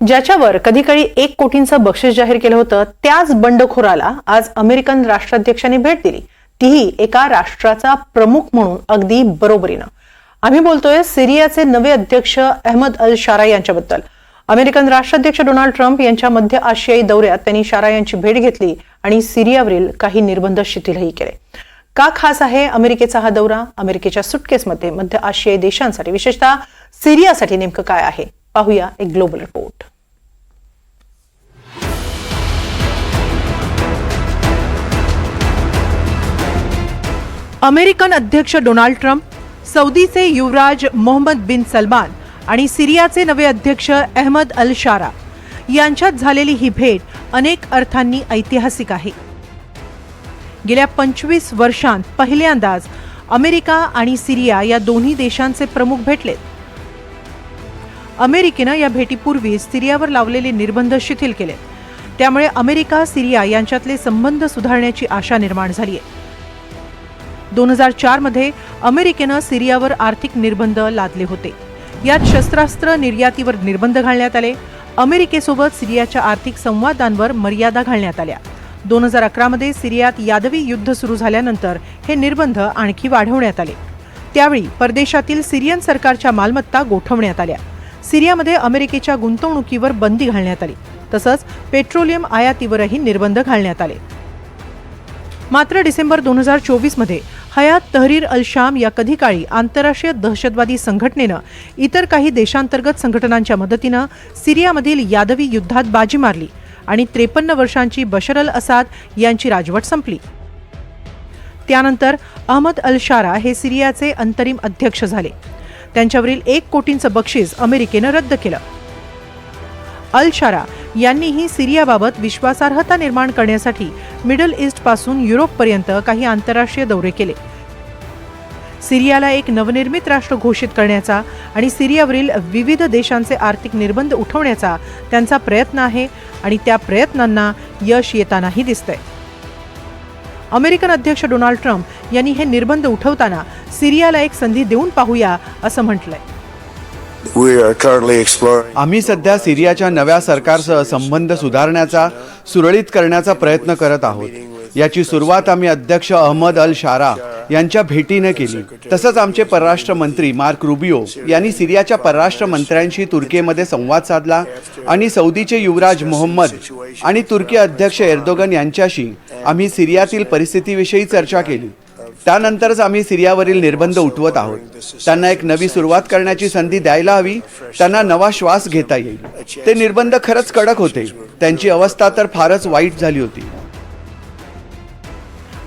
ज्याच्यावर कधी कधी एक कोटींचं बक्षीस जाहीर केलं होतं त्याच बंडखोराला आज अमेरिकन राष्ट्राध्यक्षांनी भेट दिली. तीही एका राष्ट्राचा प्रमुख म्हणून अगदी बरोबरीनं. आम्ही बोलतोय सिरियाचे नवे अध्यक्ष अहमद अल शारा यांच्याबद्दल. अमेरिकन राष्ट्राध्यक्ष डोनाल्ड ट्रम्प यांच्या मध्य आशियाई दौऱ्यात त्यांनी शारा यांची भेट घेतली आणि सिरियावरील काही निर्बंध शिथिलही केले. का खास आहे अमेरिकेचा हा दौरा? अमेरिकेच्या सुटकेसमध्ये मध्य आशियाई देशांसाठी विशेषतः सिरियासाठी नेमकं काय आहे? पाहूया एक ग्लोबल रिपोर्ट अमेरिकन अध्यक्ष डोनाल्ड ट्रम्प सौदीचे युवराज मोहम्मद बिन सलमान आणि सिरियाचे नवे अध्यक्ष अहमद अल शारा यांच्यात झालेली ही भेट अनेक अर्थांनी ऐतिहासिक आहे. गेल्या पंचवीस वर्षांत पहिल्यांदाच अमेरिका आणि सिरिया या दोन्ही देशांचे प्रमुख भेटलेत. अमेरिकेनं या भेटीपूर्वी सिरियावर लावलेले निर्बंध शिथिल केले. त्यामुळे अमेरिका सिरिया यांच्यातले संबंध सुधारण्याची आशा निर्माण झाली आहे. दोन हजार चारमध्ये अमेरिकेनं सिरियावर आर्थिक निर्बंध लादले होते. यात शस्त्रास्त्र निर्यातीवर निर्बंध घालण्यात आले. अमेरिकेसोबत सिरियाच्या आर्थिक संवादांवर मर्यादा घालण्यात आल्या. दोन हजार अकरामध्ये सिरियात यादवी युद्ध सुरू झाल्यानंतर हे निर्बंध आणखी वाढवण्यात आले. त्यावेळी परदेशातील सिरियन सरकारच्या मालमत्ता गोठवण्यात आल्या. सिरियामध्ये अमेरिकेच्या गुंतवणुकीवर बंदी घालण्यात आली. तसंच पेट्रोलियम आयातीवरही निर्बंध घालण्यात आले. मात्र डिसेंबर दोन हजार चोवीसमध्ये हयात तहरीर अल शाम या कधी काळी आंतरराष्ट्रीय दहशतवादी संघटनेनं इतर काही देशांतर्गत संघटनांच्या मदतीनं सिरियामधील यादवी युद्धात बाजी मारली आणि त्रेपन्न वर्षांची बशर अल असाद यांची राजवट संपली. त्यानंतर अहमद अल शारा हे सिरियाचे अंतरिम अध्यक्ष झाले. त्यांच्यावरील एक कोटींचं बक्षीस अमेरिकेनं रद्द केलं. अल शारा यांनीही सिरियाबाबत विश्वासार्हता निर्माण करण्यासाठी मिडल ईस्टपासून युरोपपर्यंत काही आंतरराष्ट्रीय दौरे केले. सिरियाला एक नवनिर्मित राष्ट्र घोषित करण्याचा आणि सिरियावरील विविध देशांचे आर्थिक निर्बंध उठवण्याचा त्यांचा प्रयत्न आहे आणि त्या प्रयत्नांना यश येतानाही दिसतंय. अमेरिकन अध्यक्ष डोनाल्ड ट्रम्प यांनी हे निर्बंध उठवताना सिरियाला एक संधी देऊन पाहूया असं म्हटलंय. आम्ही सध्या सिरियाच्या नव्या सरकारसह संबंध सुधारण्याचा सुरळीत करण्याचा प्रयत्न करत आहोत. याची सुरुवात आम्ही अध्यक्ष अहमद अल शारा यांच्या भेटीने केली. तसंच आमचे परराष्ट्र मंत्री मार्क रुबिओ यांनी सिरियाच्या परराष्ट्र मंत्र्यांशी तुर्कीमध्ये संवाद साधला आणि सौदीचे युवराज मोहम्मद आणि तुर्की अध्यक्ष एर्दोगन यांच्याशी आम्ही सिरियातील परिस्थितीविषयी चर्चा केली. त्यानंतरच आम्ही सिरियावरील निर्बंध उठवत आहोत. त्यांना एक नवी सुरुवात करण्याची संधी द्यायला हवी. त्यांना नवा श्वास घेता येईल. ते निर्बंध खरंच कडक होते. त्यांची अवस्था तर फारच वाईट झाली होती.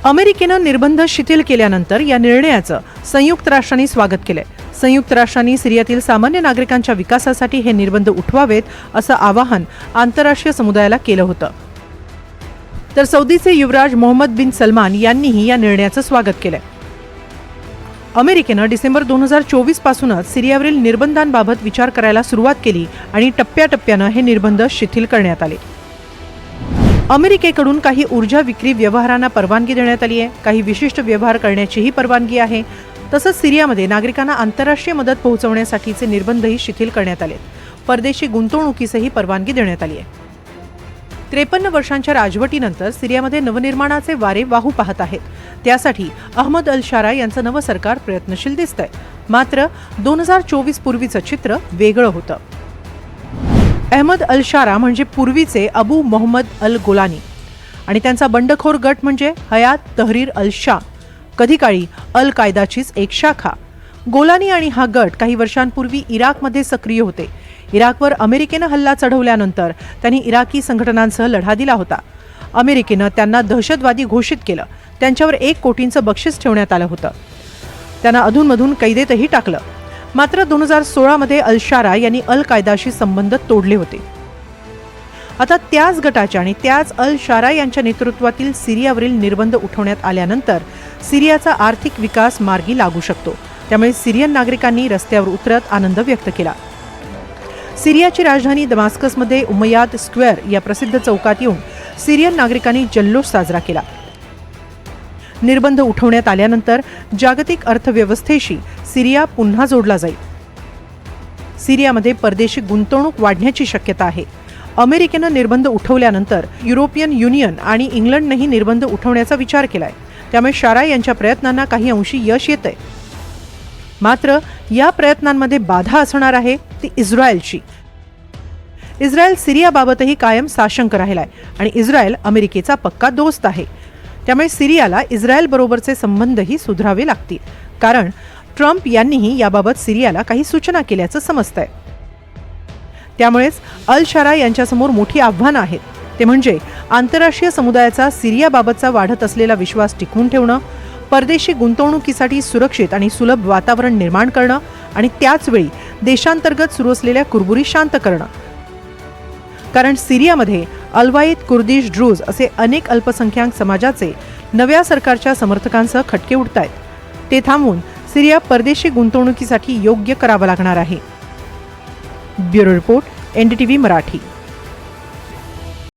अमेरिकेनं निर्बंध शिथिल केल्यानंतर या निर्णयाचं संयुक्त राष्ट्रांनी स्वागत केलंय. संयुक्त राष्ट्रांनी सिरियातील सामान्य नागरिकांच्या विकासासाठी हे निर्बंध उठवावेत असं आवाहन आंतरराष्ट्रीय समुदायाला केलं होतं. तर सौदीचे युवराज मोहम्मद बिन सलमान यांनीही या निर्णयाचं स्वागत केलंय. अमेरिकेनं डिसेंबर दोन हजार चोवीस पासूनच सिरियावरील निर्बंधांबाबत विचार करायला सुरुवात केली आणि टप्प्याटप्प्यानं हे निर्बंध शिथिल करण्यात आले. अमेरिकेकडून काही ऊर्जा विक्री व्यवहारांना परवानगी देण्यात आली आहे काही विशिष्ट व्यवहार करण्याचीही परवानगी आहे. तसंच सिरियामध्ये नागरिकांना आंतरराष्ट्रीय मदत पोहोचवण्यासाठीचे निर्बंधही शिथिल करण्यात आले परदेशी गुंतवणुकीसही परवानगी देण्यात आली आहे त्रेपन्न वर्षांच्या राजवटीनंतर सिरियामध्ये नवनिर्माणाचे वारे वाहू पाहत आहेत. त्यासाठी अहमद अल शारा यांचं नवं सरकार प्रयत्नशील दिसतंय. मात्र दोन हजार चोवीस पूर्वीचं चित्र वेगळं होतं. अहमद अल शारा म्हणजे पूर्वीचे अबू मोहम्मद अल गोलानी. आणि त्यांचा बंडखोर गट म्हणजे हयात तहरीर अल शाह. कधीकाळी अल कायदाचीच एक शाखा. गोलानी आणि हा गट काही वर्षांपूर्वी इराकमध्ये सक्रिय होते. इराकवर अमेरिकेनं हल्ला चढवल्यानंतर त्यांनी इराकी संघटनांसह लढा दिला होता. अमेरिकेनं त्यांना दहशतवादी घोषित केलं. त्यांच्यावर एक कोटींचं बक्षीस ठेवण्यात आलं होतं. त्यांना अधूनमधून कैदेतही टाकलं. मात्र दोन हजार सोळामध्ये अलशारा यांनी अल कायदाशी संबंध तोडले होते. आता त्याच गटाच्या आणि त्याच अल शारा यांच्या नेतृत्वातील सिरियावरील निर्बंध उठवण्यात आल्यानंतर सिरियाचा आर्थिक विकास मार्गी लागू शकतो. त्यामुळे सिरियन नागरिकांनी रस्त्यावर उतरत आनंद व्यक्त केला. सिरियाची राजधानी दमास्कसमध्ये उमयाद स्क्वेअर या प्रसिद्ध चौकात येऊन सिरियन नागरिकांनी जल्लोष साजरा केला. निर्बंध उठवण्यात आल्यानंतर जागतिक अर्थव्यवस्थेशी सिरिया पुन्हा जोडला जाईल. सिरियामध्ये परदेशी गुंतवणूक वाढण्याची शक्यता आहे. अमेरिकेनं निर्बंध उठवल्यानंतर युरोपियन युनियन आणि इंग्लंडनेही निर्बंध उठवण्याचा विचार केलाय. त्यामुळे शारा यांच्या प्रयत्नांना काही अंशी यश येत आहे मात्र या प्रयत्नांमध्ये बाधा असणार आहे. ती इस्रायलची. इस्रायल सिरियाबाबतही कायम साशंक राहिलाय आणि इस्रायल अमेरिकेचा पक्का दोस्त आहे. त्यामुळे सिरियाला इस्रायलबरोबरचे संबंधही सुधारावे लागतील. कारण ट्रम्प यांनीही याबाबत सिरियाला काही सूचना केल्याचं समजतंय. त्यामुळेच अल शारा यांच्यासमोर मोठी आव्हानं आहेत. ते म्हणजे आंतरराष्ट्रीय समुदायाचा सिरियाबाबतचा वाढत असलेला विश्वास टिकवून ठेवणं परदेशी गुंतवणुकीसाठी सुरक्षित आणि सुलभ वातावरण निर्माण करणं आणि त्याचवेळी देशांतर्गत सुरू असलेल्या कुरबुरी शांत करणं. कारण सिरियामध्ये अल्वाईद कुर्दिश ड्रूज असे अनेक अल्पसंख्याक समाजाचे नव्या सरकारच्या समर्थकांसह खटके उडत आहेत ते थांबवून सिरिया परदेशी गुंतवणुकीसाठी योग्य करावं लागणार आहे. Bureau report NDTV Marathi.